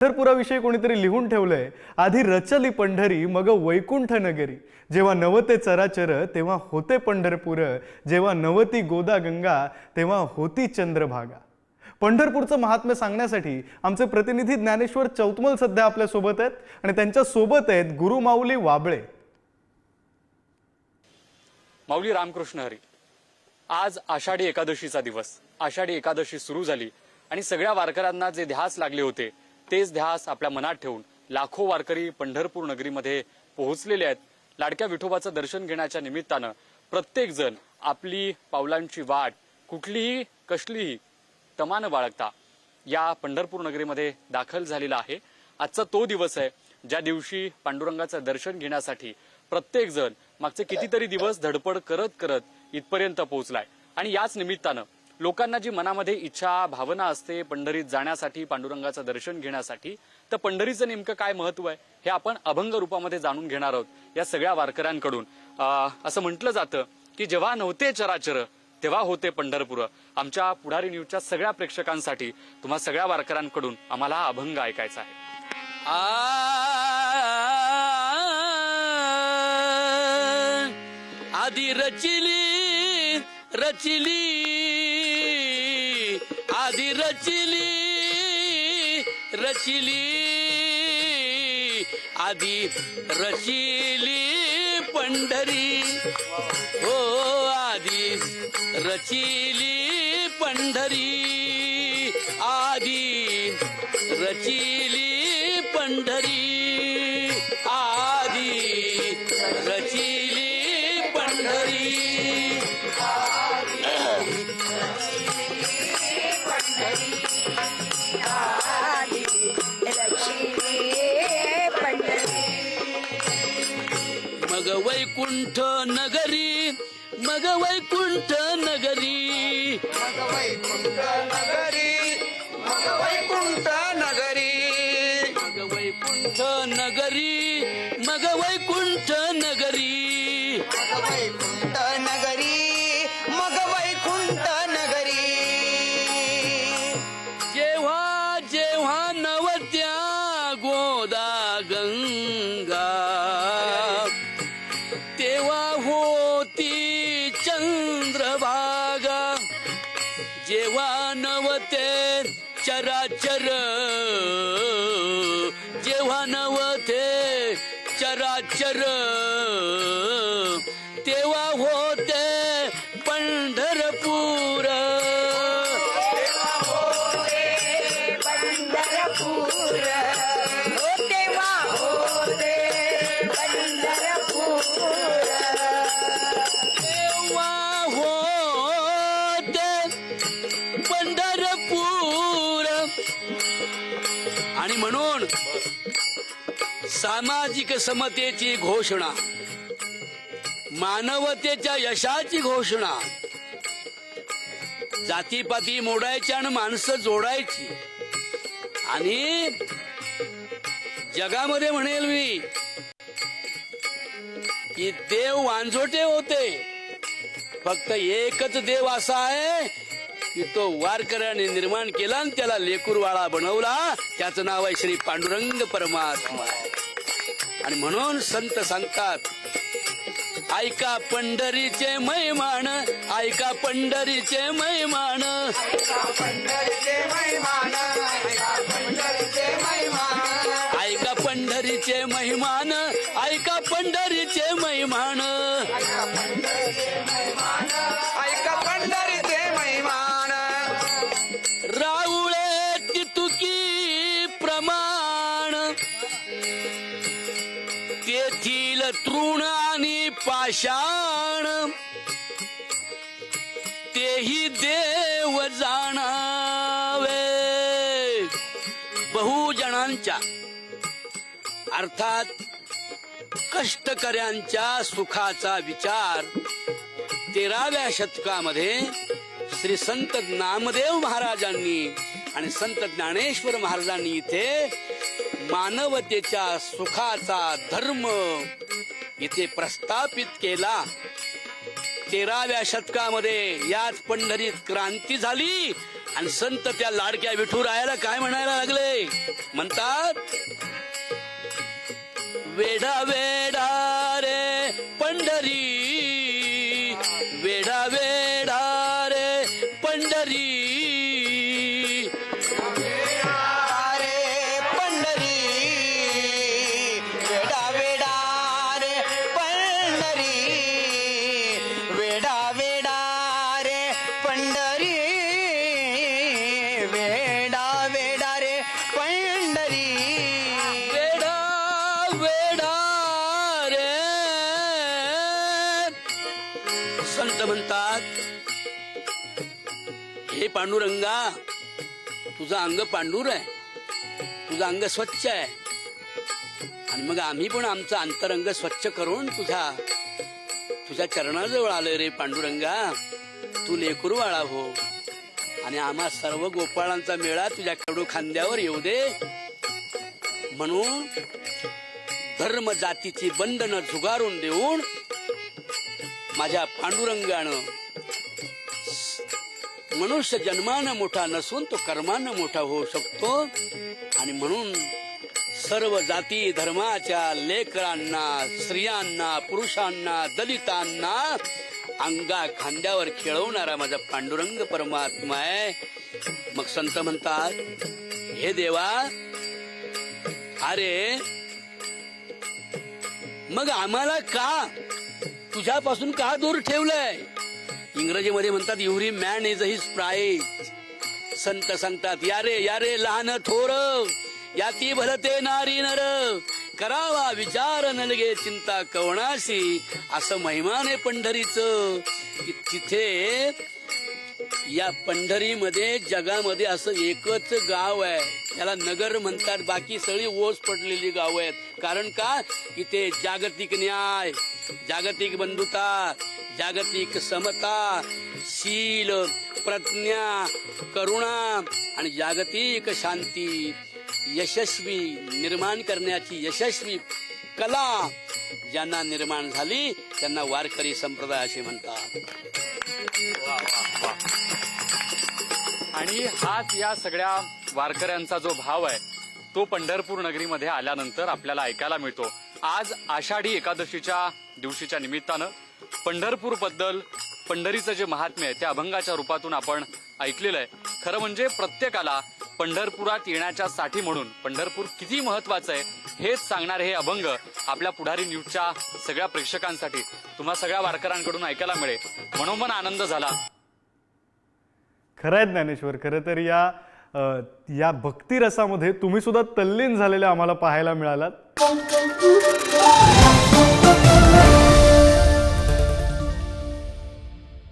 पंढरपुराविषयी कोणीतरी लिहून ठेवलंय आधी रचली पंढरी मग वैकुंठ नगरी. जेव्हा नवते चराचर तेव्हा होते पंढरपूर. जेव्हा नवती गोदा गंगा तेव्हा होती चंद्रभागा. पंढरपूरचं महात्म्य सांगण्यासाठी आमचे प्रतिनिधी ज्ञानेश्वर चौतमल सध्या आपल्यासोबत आहेत आणि त्यांच्यासोबत आहेत गुरुमाऊली वाबळे. माऊली रामकृष्ण हरी आज आषाढी एकादशीचा दिवस. आषाढी एकादशी सुरू झाली आणि सगळ्या वारकऱ्यांना जे ध्यास लागले होते तेच ध्यास आपल्या मनात ठेवून लाखो वारकरी पंढरपूर नगरीमध्ये पोहोचलेले आहेत. लाडक्या विठोबाचं दर्शन घेण्याच्या निमित्तानं प्रत्येकजण आपली पावलांची वाट कुठलीही कसलीही तमान बाळगता या पंढरपूर नगरीमध्ये दाखल झालेला आहे. आजचा तो दिवस आहे ज्या दिवशी पांडुरंगाचं दर्शन घेण्यासाठी प्रत्येकजण मागचे कितीतरी दिवस धडपड करत करत इथपर्यंत पोहोचलाय. आणि याच निमित्तानं लोकांना जी मनामध्ये इच्छा भावना असते पंढरीत जाण्यासाठी पांडुरंगाचं दर्शन घेण्यासाठी तर पंढरीचं नेमकं काय महत्त्व आहे हे आपण अभंग रूपामध्ये जाणून घेणार आहोत या सगळ्या वारकऱ्यांकडून. असं म्हटलं जातं की जेव्हा नव्हते चराचर तेव्हा होते पंढरपूर. आमच्या पुढारी न्यूजच्या सगळ्या प्रेक्षकांसाठी तुम्हा सगळ्या वारकऱ्यांकडून आम्हाला हा अभंग ऐकायचा आहे. आधी रचिली रचिली रचिली रचिली. आधी रचिली पंढरी. हो आधी रचिली पंढरी. आधी रचिली पंढरी. आ मग वैकुंठ नगरी मग वैकुंठ नगरी. मग वैकुंठ नगरी मग वैकुंठ नगरी. मग वैकुंठ नगरी. चर जेव्हा नवते चराचर सामाजिक समतेची घोषणा मानवतेच्या यशाची घोषणा जातीपाती मोडायची आणि माणसं जोडायची. आणि जगामध्ये म्हणेल मी की देव वांझोटे होते. फक्त एकच देव असा आहे की तो वारकऱ्याने निर्माण केला आणि त्याला लेकूरवाळा बनवला. त्याचं नाव आहे श्री पांडुरंग परमात्मा. आणि म्हणून संत सांगतात ऐका पंढरीचे मैमान ऐका पंढरीचे मैमान. पंढरीचे महिमान ऐका पंढरीचे महिमान ऐका पंढरी आणि पाषाण. तेही देव जाणावे. बहुजणांच्या अर्थात कष्टकऱ्यांच्या सुखाचा विचार तेराव्या शतकामध्ये श्री संत नामदेव महाराजांनी आणि संत ज्ञानेश्वर महाराजांनी इथे मानवतेच्या सुखाचा धर्म इथे प्रस्थापित केला. तेराव्या शतकामध्ये याच पंढरीत क्रांती झाली आणि संत त्या लाडक्या विठू रायाला काय म्हणायला लागले? म्हणतात वेडा वेडा वेडा वेडा रे पंढरी. वेडा वेडा रे पंढरी. वेडा वेडा रे. संत म्हणतात हे पांडुरंगा तुझं अंग पांडुर आहे. तुझं अंग स्वच्छ आहे. आणि मग आम्ही पण आमचं अंतरंग स्वच्छ करून तुझा तुझ्या चरणाजवळ आलोय रे पांडुरंगा. तू लेकुरवाळा हो. आणि आम्हा सर्व गोपाळांचा मेळा तुझ्या कडू खांद्यावर येऊ दे. म्हणून धर्म जातीची बंधनं झुगारून देऊन माझ्या पांडुरंगानं मनुष्य जन्मानं मोठा नसून तो कर्मानं मोठा होऊ शकतो. आणि म्हणून सर्व जाती धर्माच्या लेकरांना स्त्रियांना पुरुषांना दलितांना अंगा खांद्यावर खेळवणारा माझा पांडुरंग परमात्मा आहे. मग संत म्हणतात हे देवा अरे मग आम्हाला का? तुझ्यापासून का दूर ठेवलंय? इंग्रजीमध्ये म्हणतात every man is his prize संत सांगतात यारे यारे लहान थोर याती भलते नारी नर. करावा विचार नलगे चिंता कवणाशी. असं महिमाने पंढरीच. तिथे या पंढरीमध्ये जगामध्ये असं एकच गाव आहे. त्याला नगर म्हणतात. बाकी सगळी ओस पडलेली गाव आहेत. कारण का? इथे जागतिक न्याय जागतिक बंधुता जागतिक समता शील प्रज्ञा करुणा आणि जागतिक शांती. यशस्वी निर्माण करण्याची यशस्वी कला ज्यांना निर्माण झाली त्यांना वारकरी संप्रदाय असे म्हणतात. आणि हाच या सगळ्या वारकऱ्यांचा जो भाव आहे तो पंढरपूर नगरीमध्ये आल्यानंतर आपल्याला ऐकायला मिळतो. आज आषाढी एकादशीच्या दिवशीच्या निमित्तानं पंढरपूरबद्दल पंढरीचं जे महात्म्य आहे त्या अभंगाच्या रूपातून आपण ऐकलेलं आहे. खरं म्हणजे प्रत्येकाला पंढरपुरात येण्याच्या साठी म्हणून पंढरपूर किती महत्वाचं आहे हेच सांगणारे हे अभंग आपल्या पुढारी न्यूजच्या सगळ्या प्रेक्षकांसाठी. तुम्हा सगळ्या वारकऱ्यांकडून ऐकायला मिळेल. मनोमन आनंद झाला. खरं आहे ज्ञानेश्वर खरं तर या या भक्तिरसामध्ये तुम्ही सुद्धा तल्लीन झालेल्या आम्हाला पाहायला मिळालात.